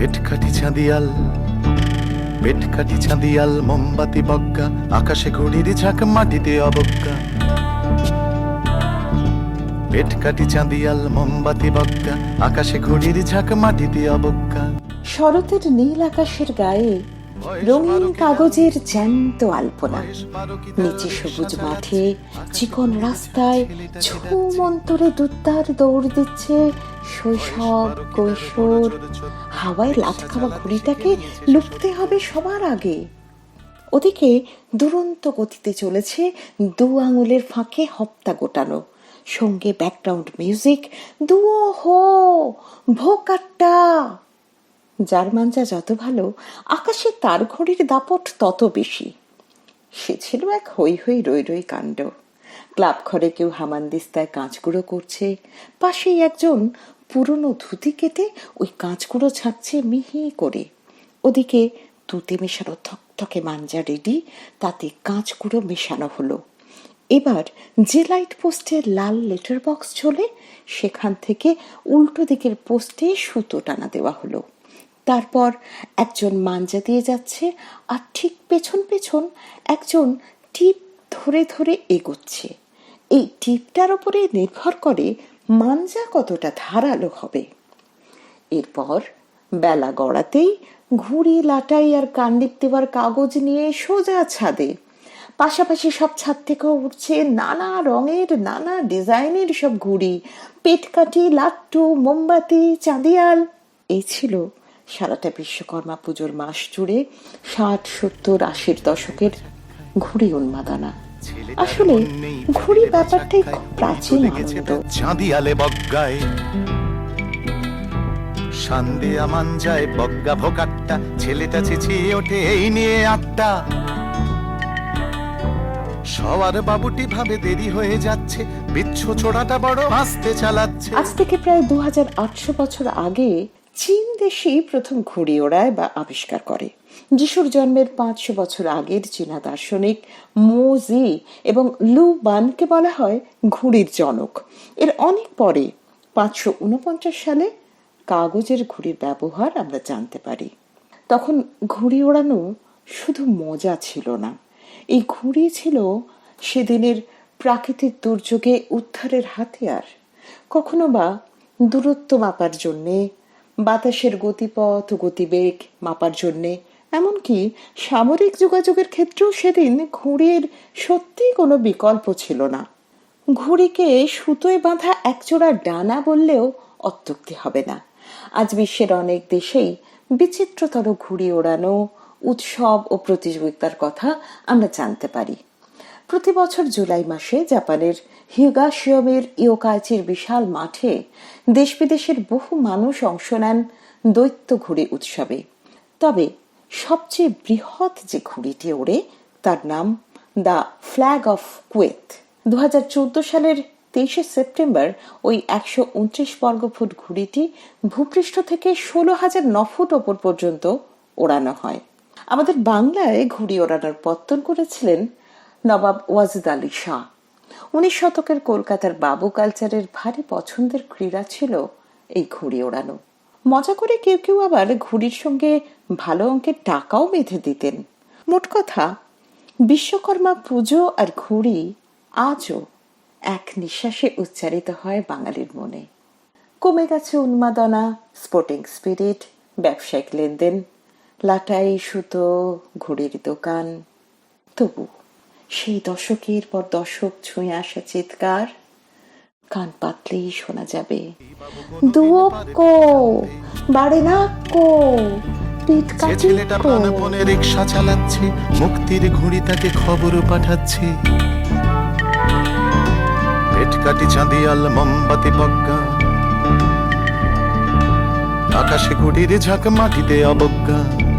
পেটকাঠি চাঁদিয়াল পেটকাঠি চাঁদিয়াল মোমবাতি বজ্ঞা আকাশে ঘড়ির ঝাঁক মাটিতে অবজ্ঞা। পেটকাঠি চাঁদিয়াল মোমবাতি বজ্ঞা আকাশে ঘড়ির ঝাঁক মাটিতে অবজ্ঞা। শরতের নীল আকাশের গায়ে রঙিন কাগজের জ্যান্ত আলপনা। নিচে সবুজ মাঠে চিকন রাস্তায় ঝুম অন্তরে দুত্তার দৌড় দিচ্ছে শৈশব কৈশোর হাওয়ায় লাট খাওয়া ঘুড়িটাকে লুকতে হবে সবার আগে। ওদিকে দুরন্ত গতিতে চলেছে দু আঙুলের ফাঁকে হপ্তা গোটানো। সঙ্গে ব্যাকগ্রাউন্ড মিউজিক দুও হো, ভোকাট্টা। যার মাঞ্জা যত ভালো, আকাশে তার ঘড়ির দাপট তত বেশি। সে ছিল এক হই হই রই রই কাণ্ড। ক্লাব ঘরে কেউ হামানদিস্তায় কাঁচগুঁড়ো করছে। পাশেই একজন পুরনো ধুতি কেটে ওই কাঁচগুঁড়ো ছাড়ছে মিহি করে। ওদিকে তুতে মেশানো থকথকে মাঞ্জা রেডি, তাতে কাঁচগুঁড়ো মেশানো হলো। এবার যে লাইট পোস্টের লাল লেটার বক্স চলে সেখান থেকে উল্টো দিকের পোস্টে সুতো টানা দেওয়া হলো। তারপর একজন মাঞ্জা দিয়ে যাচ্ছে আর ঠিক পেছন পেছন একজন টিপ ধরে ধরে এগোচ্ছে। এই টিপটার ওপরে নির্ভর করে মাঞ্জা কতটা ধারালো হবে। এরপর বেলা গড়াতেই ঘুড়ি, লাটাই আর কান্ডিক দেওয়ার কাগজ নিয়ে সোজা ছাদে। পাশাপাশি সব ছাদ থেকেও উঠছে নানা রঙের, নানা ডিজাইনের সব ঘুড়ি, পেটকাঠি, লাট্টু, মোমবাতি, চাঁদিয়াল। এই ছিল সারাটা বিশ্বকর্মা পুজোর মাস জুড়ে ষাট, সত্তর, আশির দশকের ঘুড়ি উন্মাদনা। আসলে ঘুড়ি ব্যাপারটাই খুব প্রাচীন আনন্দ। চাঁদিয়ালে বজ্ঞায় সান্দিয়া মাঞ্জায় বজ্ঞা ভোকাট্টা ছেলেটা চেঁচিয়ে ওঠে এই নিয়ে আটটা। সবার বাবুটি ভাবে দেরি হয়ে যাচ্ছে বিচ্ছু ছোড়াটা বড় আস্তে চালাচ্ছে। আজ থেকে প্রায় দু হাজার আটশো বছর আগে চীন দেশই প্রথম ঘুড়ি ওড়ায় বা আবিষ্কার করে। যিশুর জন্মের পাঁচশো বছর আগের চীনা দার্শনিক মোজি এবং লু বানকে বলা হয় ঘুড়ির জনক। এর অনেক পরে পাঁচশো উনপঞ্চাশ সালে কাগজের ঘুড়ির ব্যবহার আমরা জানতে পারি। তখন ঘুড়ি ওড়ানো শুধু মজা ছিল না। এই ঘুড়ি ছিল সেদিনের প্রাকৃতিক দুর্যোগে উদ্ধারের হাতিয়ার। কখনো বা দূরত্ব মাপার জন্যে বাতাসের গতিপথ, গতিবেগ মাপার জন্যে। এমনকি সামরিক যোগাযোগের ক্ষেত্রেও সেদিন ঘুড়ির সত্যি কোনো বিকল্প ছিল না। ঘুড়িকে সুতোয় বাঁধা একজোড়া ডানা বললেও অত্যুক্তি হবে না। আজ বিশ্বের অনেক দেশেই বিচিত্রতর ঘুড়ি ওড়ানো, উৎসব ও প্রতিযোগিতার কথা আমরা জানতে পারি। প্রতি বছর জুলাই মাসে জাপানের হিউগাশিয়মের ইয়োকাইচির বিশাল মাঠে দেশ বিদেশের বহু মানুষ অংশ নেন দৈত্য ঘুড়ি উৎসবে। তবে সবচেয়ে বৃহৎ যে ঘুড়িটি ওড়ে, তার নাম দ্য ফ্ল্যাগ অফ কুয়েত। দু সালের তেইশে সেপ্টেম্বর ওই একশো উনত্রিশ বর্গফুট ঘুড়িটি ভূপৃষ্ঠ থেকে ষোলো হাজার ন ফুট ওপর পর্যন্ত ওড়ানো হয়। আমাদের বাংলায় ঘুড়ি ওড়ানোর পত্তন করেছিলেন নবাব ওয়াজিদ আলী শাহ। উনিশ শতকের কলকাতার বাবু কালচারের ভারী পছন্দের ক্রীড়া ছিল এই ঘুড়ি ওড়ানো। মজা করে কেউ কেউ আবার ঘুড়ির সঙ্গে ভালো অঙ্কের টাকাও বেঁধে দিতেন। মোট কথা, বিশ্বকর্মা পুজো আর ঘুড়ি আজও এক নিঃশ্বাসে উচ্চারিত হয় বাঙালির মনে। কমে গেছে উন্মাদনা স্পোর্টিং স্পিরিট ব্যবসায়িক লেনদেন, লাটাই সুতো, ঘুড়ির দোকান। তবু সেই দশকের পর দশক ছুঁয়ে আসা চিৎকার কান পাতলেই শোনা যাবে। দুয়ক্কো বাড়ে নাক্কো পিট যে ছেলেটা প্রাণপণে রিক্সা চালাচ্ছে মুক্তির ঘুড়ি তাকে খবর পাঠাচ্ছে। পেটকাটি চাঁদিয়াল মোমবাতি বজ্ঞা আকাশে ঘুড়ির ঝাঁক মাটিতে অবজ্ঞা।